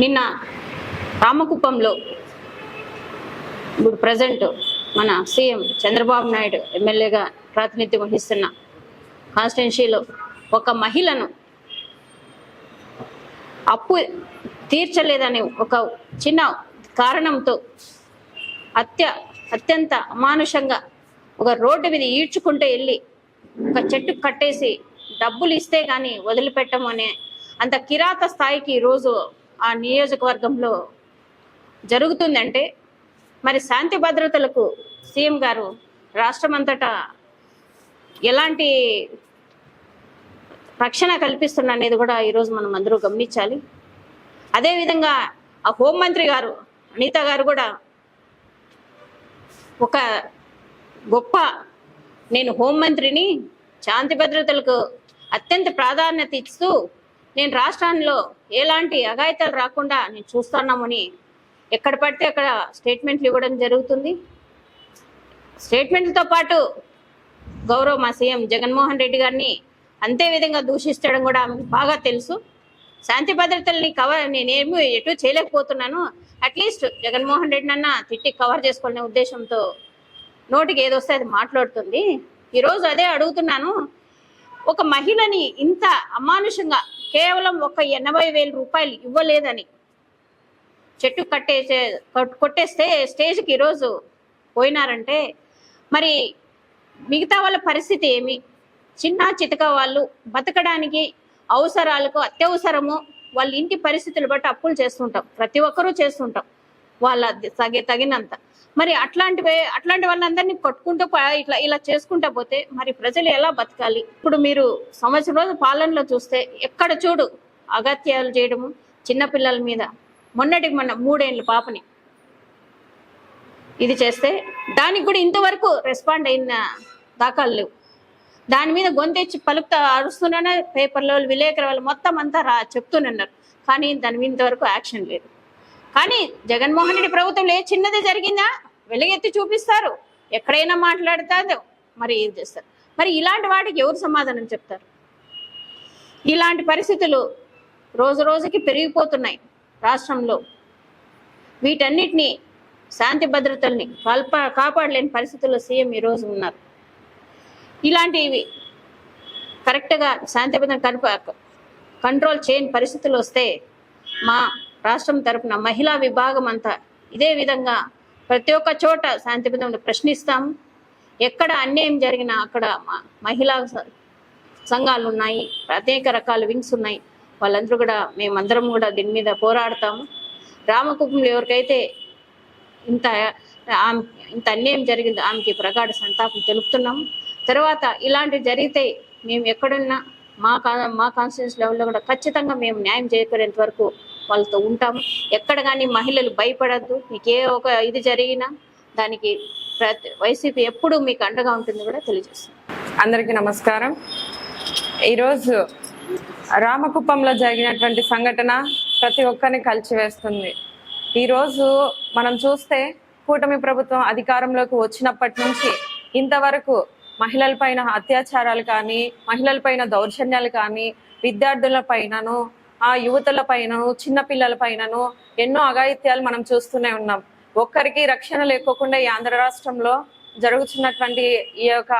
నిన్న రామకుప్పంలో ఇప్పుడు ప్రజెంట్ మన సీఎం చంద్రబాబు నాయుడు ఎమ్మెల్యేగా ప్రాతినిధ్యం వహిస్తున్న కాన్స్టిట్యున్సీలో ఒక మహిళను అప్పు తీర్చలేదని ఒక చిన్న కారణంతో అత్య అత్యంత అమానుషంగా ఒక రోడ్డు మీద ఈడ్చుకుంటూ వెళ్ళి ఒక చెట్టు కట్టేసి డబ్బులు ఇస్తే కానీ వదిలిపెట్టమనే అంత కిరాత స్థాయికి ఈరోజు ఆ నియోజకవర్గంలో జరుగుతుందంటే మరి శాంతి భద్రతలకు సీఎం గారు రాష్ట్రమంతటా ఎలాంటి రక్షణ కల్పిస్తున్న అనేది కూడా ఈరోజు మనం అందరూ గమనించాలి. అదేవిధంగా ఆ హోంమంత్రి గారు అనిత గారు కూడా ఒక గొప్ప నేను హోంమంత్రిని శాంతి భద్రతలకు అత్యంత ప్రాధాన్యత ఇస్తూ నేను రాష్ట్రంలో ఎలాంటి అఘాయితాలు రాకుండా నేను చూస్తున్నామని ఎక్కడ పడితే అక్కడ స్టేట్మెంట్లు ఇవ్వడం జరుగుతుంది. స్టేట్మెంట్లతో పాటు గౌరవ మా సీఎం జగన్మోహన్ రెడ్డి గారిని అంతే విధంగా దూషిస్తడం కూడా ఆమెకు బాగా తెలుసు. శాంతి భద్రతల్ని కవర్ నేనేమి ఎటు చేయలేకపోతున్నాను. అట్లీస్ట్ జగన్మోహన్ రెడ్డి అన్న తిట్టి కవర్ చేసుకోవాలనే ఉద్దేశంతో నోటికి ఏదొస్తే అది మాట్లాడుతుంది. ఈరోజు అదే అడుగుతున్నాను. ఒక మహిళని ఇంత అమానుషంగా కేవలం ఒక ఎనభై వేల రూపాయలు ఇవ్వలేదని చెట్టు కట్టేసే కొట్టేస్తే స్టేజ్కి ఈరోజు పోయినారంటే మరి మిగతా వాళ్ళ పరిస్థితి ఏమి? చిన్న చితక వాళ్ళు బతకడానికి అవసరాలకు అత్యవసరము వాళ్ళ ఇంటి పరిస్థితులు బట్టి అప్పులు చేస్తుంటాం. ప్రతి ఒక్కరూ చేస్తుంటాం. వాళ్ళ తగి తగినంత. మరి అట్లాంటివే అట్లాంటి వాళ్ళందరినీ కొట్టుకుంటూ ఇట్లా ఇలా చేసుకుంటా పోతే మరి ప్రజలు ఎలా బతకాలి? ఇప్పుడు మీరు సంవత్సరం రోజు పాలనలో చూస్తే ఎక్కడ చూడు అగత్యాలు చేయడము చిన్నపిల్లల మీద. మొన్నటికి మొన్న మూడేళ్ళ పాపని. ఇది చేస్తే దానికి కూడా ఇంతవరకు రెస్పాండ్ అయిన దాఖలు లేవు. దాని మీద గొంతెచ్చి పలుకుతా అరుస్తున్నానే పేపర్లో విలేకరు వాళ్ళు మొత్తం అంతా రా చెప్తున్నారు కానీ దాని మీద ఇంతవరకు యాక్షన్ లేదు. కానీ జగన్మోహన్ రెడ్డి ప్రభుత్వంలో ఏ చిన్నది జరిగిందా? వెలుగెత్తి చూపిస్తారు. ఎక్కడైనా మాట్లాడతారు. మరి ఏం చేస్తారు? మరి ఇలాంటి వాటికి ఎవరు సమాధానం చెప్తారు? ఇలాంటి పరిస్థితులు రోజు రోజుకి పెరిగిపోతున్నాయి రాష్ట్రంలో. వీటన్నిటిని శాంతి భద్రతల్ని కల్ప కాపాడలేని పరిస్థితుల్లో సీఎం ఈరోజు ఉన్నారు. ఇలాంటివి కరెక్ట్గా శాంతి భద్రత కంట్రోల్ చేయని పరిస్థితులు వస్తే మా రాష్ట్రం తరపున మహిళా విభాగం అంతా ఇదే విధంగా ప్రతి ఒక్క చోట శాంతి భద్రతను ప్రశ్నిస్తాము ఎక్కడ అన్యాయం జరిగినా అక్కడ మ- మహిళా సంఘాలు ఉన్నాయి అనేక రకాల వింగ్స్ ఉన్నాయి. వాళ్ళందరూ కూడా మేమందరం కూడా దీని మీద పోరాడతాము రామకుప్పంలో ఎవరికైతే ఇంత ఆమె ఇంత అన్యాయం జరిగింది ఆమెకి ప్రగాఢ సంతాపం తెలుపుతున్నాము తర్వాత ఇలాంటివి జరిగితే మేము ఎక్కడున్నా మా కా మా కాన్స్టిట్యూన్స్ లెవెల్లో కూడా ఖచ్చితంగా మేము న్యాయం చేయకునేంత వరకు వాళ్ళతో ఉంటాము. ఎక్కడ కానీ మహిళలు భయపడద్దు. మీకు ఏ ఒక ఇది జరిగినా దానికి ప్రతి వైసీపీ ఎప్పుడు మీకు అండగా ఉంటుంది కూడా తెలియజేస్తుంది. అందరికీ నమస్కారం. ఈరోజు రామకుప్పంలో జరిగినటువంటి సంఘటన ప్రతి ఒక్కరిని కలిచివేస్తుంది. ఈరోజు మనం చూస్తే కూటమి ప్రభుత్వం అధికారంలోకి వచ్చినప్పటి నుంచి ఇంతవరకు మహిళలపైన అత్యాచారాలు కానీ మహిళలపైన దౌర్జన్యాలు కానీ విద్యార్థుల పైనను ఆ యువతల పైనను చిన్నపిల్లల పైనను ఎన్నో అఘాయిత్యాలు మనం చూస్తూనే ఉన్నాం. ఒక్కరికి రక్షణ లేకోకుండా ఈ ఆంధ్ర రాష్ట్రంలో జరుగుతున్నటువంటి ఈ యొక్క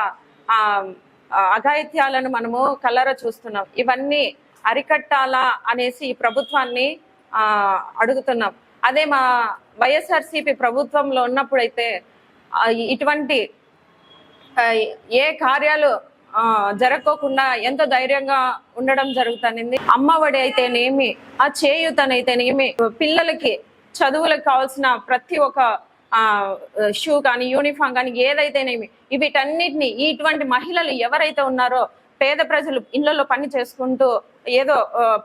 అఘాయిత్యాలను మనము కలరా చూస్తున్నాం. ఇవన్నీ అరికట్టాలా అనేసి ఈ ప్రభుత్వాన్ని అడుగుతున్నాం. అదే మా వైఎస్ఆర్సీపీ ప్రభుత్వంలో ఉన్నప్పుడైతే ఇటువంటి ఏ కార్యాలు జరగకోకుండా ఎంతో ధైర్యంగా ఉండడం జరుగుతుంది అమ్మఒడి అయితేనేమి ఆ చేయూతనైతేనేమి పిల్లలకి చదువులకు కావాల్సిన ప్రతి ఒక్క షూ కానీ యూనిఫామ్ కానీ ఏదైతేనేమి వీటన్నిటిని ఇటువంటి మహిళలు ఎవరైతే ఉన్నారో పేద ప్రజలు ఇళ్ళలో పని చేసుకుంటూ ఏదో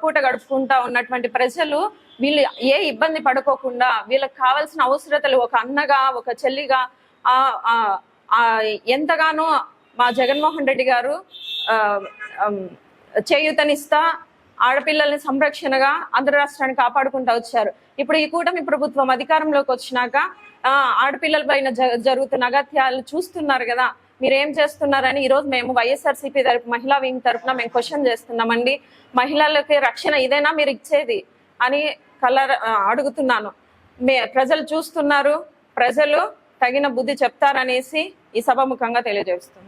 పూట గడుపుకుంటా ఉన్నటువంటి ప్రజలు వీళ్ళు ఏ ఇబ్బంది పడుకోకుండా వీళ్ళకి కావాల్సిన అవసరతలు ఒక అన్నగా ఒక చెల్లిగా ఆ ఆ ఎంతగానో మా జగన్మోహన్ రెడ్డి గారు చేయూతనిస్తా ఆడపిల్లల్ని సంరక్షణగా ఆంధ్ర రాష్ట్రాన్ని కాపాడుకుంటూ వచ్చారు. ఇప్పుడు ఈ కూటమి ప్రభుత్వం అధికారంలోకి వచ్చినాక ఆడపిల్లల పైన జ- జరుగుతున్న అగత్యాలు చూస్తున్నారు కదా. మీరు ఏం చేస్తున్నారని ఈరోజు మేము వైఎస్ఆర్సీపీ తరపు మహిళా వింగ్ తరపున మేము క్వశ్చన్ చేస్తున్నామండి. మహిళలకి రక్షణ ఇదేనా మీరు ఇచ్చేది అని కలర్ అడుగుతున్నాను. మే- ప్రజలు చూస్తున్నారు ప్రజలు తగిన బుద్ధి చెప్తారనేసి ఈ సభాముఖంగా తెలియజేస్తున్నారు